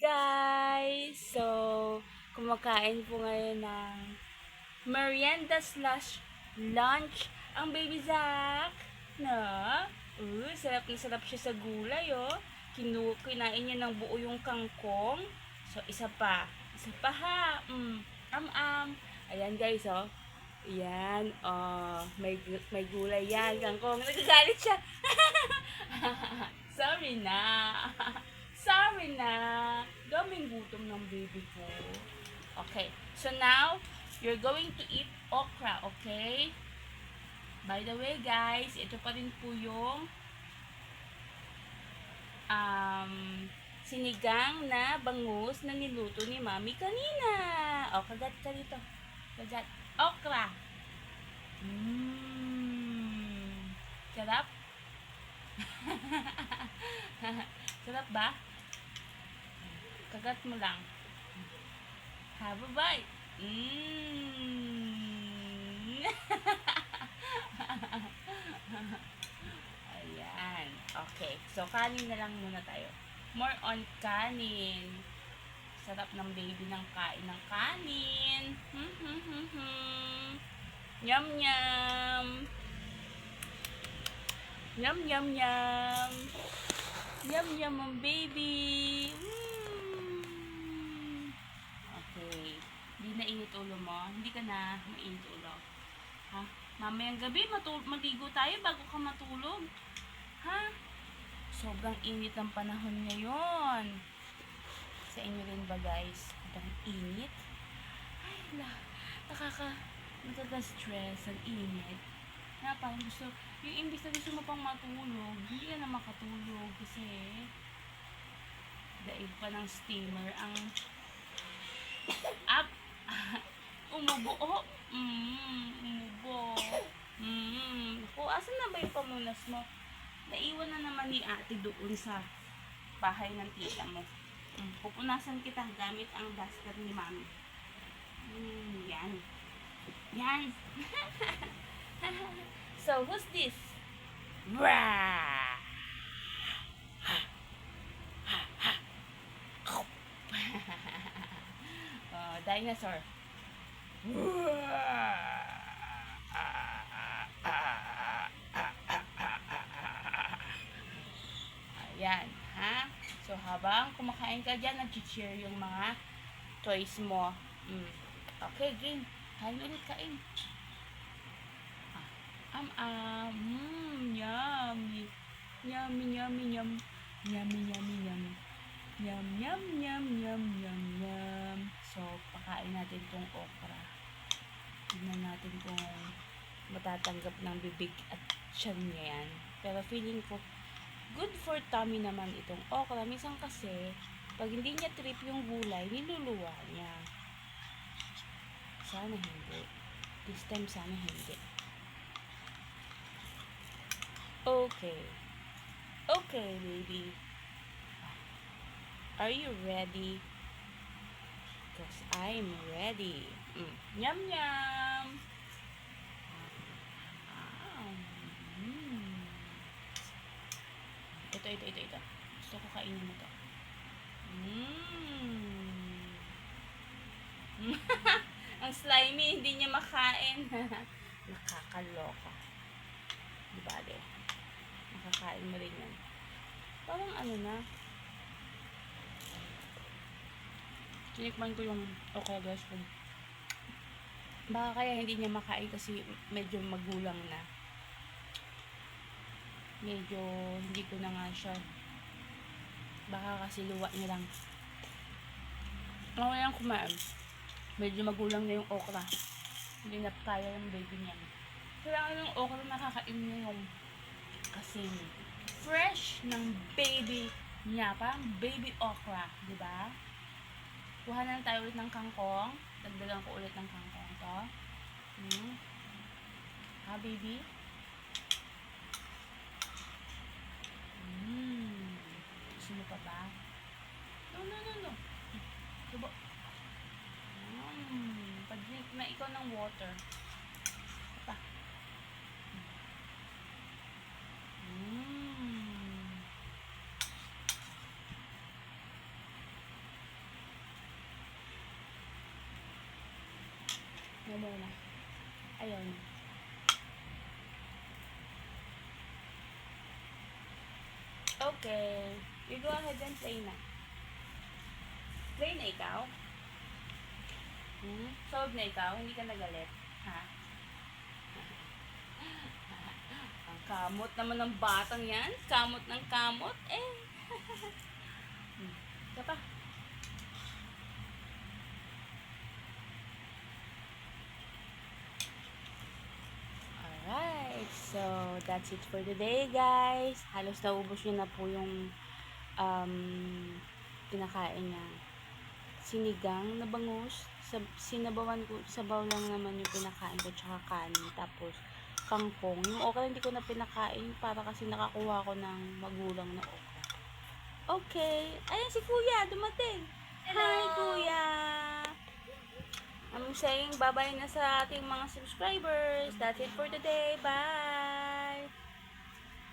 guys! So, kumakain po ngayon ng merienda slash lunch ang baby Zack. Na? Uh, sarap na sarap siya sa gulay, oh. Kinu kinain niya ng buo yung kangkong. So, isa pa. Isa pa ha. Mm. Am-am. Ayan guys, oh. Ayan, oh. May, may gulay yan, kangkong. Nagagalit siya. Sorry na. Sorry na. Daming gutom ng baby ko. Okay. So now, you're going to eat okra, okay? By the way, guys, ito pa rin po yung um, sinigang na bangus na niluto ni Mami kanina. O, kagat ka dito. Kagat. Okra. Mmm. Sarap? Sarap ba? Kagat mo lang. Have a bite. Mmm. Ayan. Okay. So, kanin na lang muna tayo. More on kanin. Sarap ng baby ng kain ng kanin. Hmm, hmm, hmm, hmm. Yum, yum. Yum, yum, yum. Yum, yum, baby. Mm. Okay. Hindi na init ulo mo. Hindi ka na mainit ulo. Ha? Mamayang gabi, maligo tayo bago ka matulog. Ha? Sobrang init ang panahon ngayon. Sa inyo rin ba guys? Sobrang init? Ay, na, nakaka, nakaka-stress ang init. Na parang gusto, yung imbis na gusto mo pang matulog, hindi ka na makatulog kasi daig pa ng steamer ang up umubo oh mm, umubo mm. po asan na ba yung pamunas mo naiwan na naman ni ate doon sa bahay ng tita mo mm. pupunasan kita gamit ang duster ni mami mm, yan yan so who's this Rah! oh, dinosaur. Ayan, ha? So, habang kumakain ka dyan, nag-cheer yung mga toys mo. Mm. Okay, game. Kain ulit, kain. Ah, Am, am, mm, yummy. Yummy, yummy, yum. Yummy, yummy, yum. Yum, yum, yum, yum, yum, yum. So, pakain natin tong okra. Matatanggap ng bibig at tiyan niya yan. Pero feeling ko, good for tummy naman itong okra. Minsan kasi, pag hindi niya trip yung gulay, niluluwa niya. Sana hindi. This time sana hindi. Okay. Okay, baby. Are you ready? Because I'm ready. Mm. Yum, yum. Ah, mm. Ito, ito, ito, ito. Gusto ko kainin mo to. Mm. Ang slimy, hindi niya makain. Nakakaloka. Di ba, de? Nakakain mo rin yan. Parang ano na. Tinikman ko yung okay guys. Baka kaya hindi niya makain kasi medyo magulang na. Medyo hindi ko na nga siya. Baka kasi luwa niya lang. Okay lang kumain. Medyo magulang na yung okra. Hindi na kaya ng baby niya. Kailangan yung okra nakakain niya yung kasi fresh ng baby niya. Parang baby okra, di ba? Kuha na tayo ulit ng kangkong. Dagdagan ko ulit ng kangkong to. Hmm. Ha, baby? Gusto mo pa ba? No, no, no, no. Diba? Mm, Pag-drink na ikaw ng water. Pa. Mm. Yan muna. Ayun. Okay. You go ahead and play na. Play na ikaw? Hmm? Solve na ikaw? Hindi ka nagalit? Ha? Ang kamot naman ng batang yan. Kamot ng kamot. Eh. Hmm. Isa pa. Alright, so that's it for today guys. Halos naubos niya na po yung um, pinakain niya. Sinigang na bangus. Sab sinabawan ko, sabaw lang naman yung pinakain ko tsaka kanin. Tapos kangkong. Yung okra hindi ko na pinakain para kasi nakakuha ko ng magulang na okra. Okay. Ayan si kuya, dumating. Hi kuya. I'm saying bye-bye na sa ating mga subscribers. That's it for today. Bye!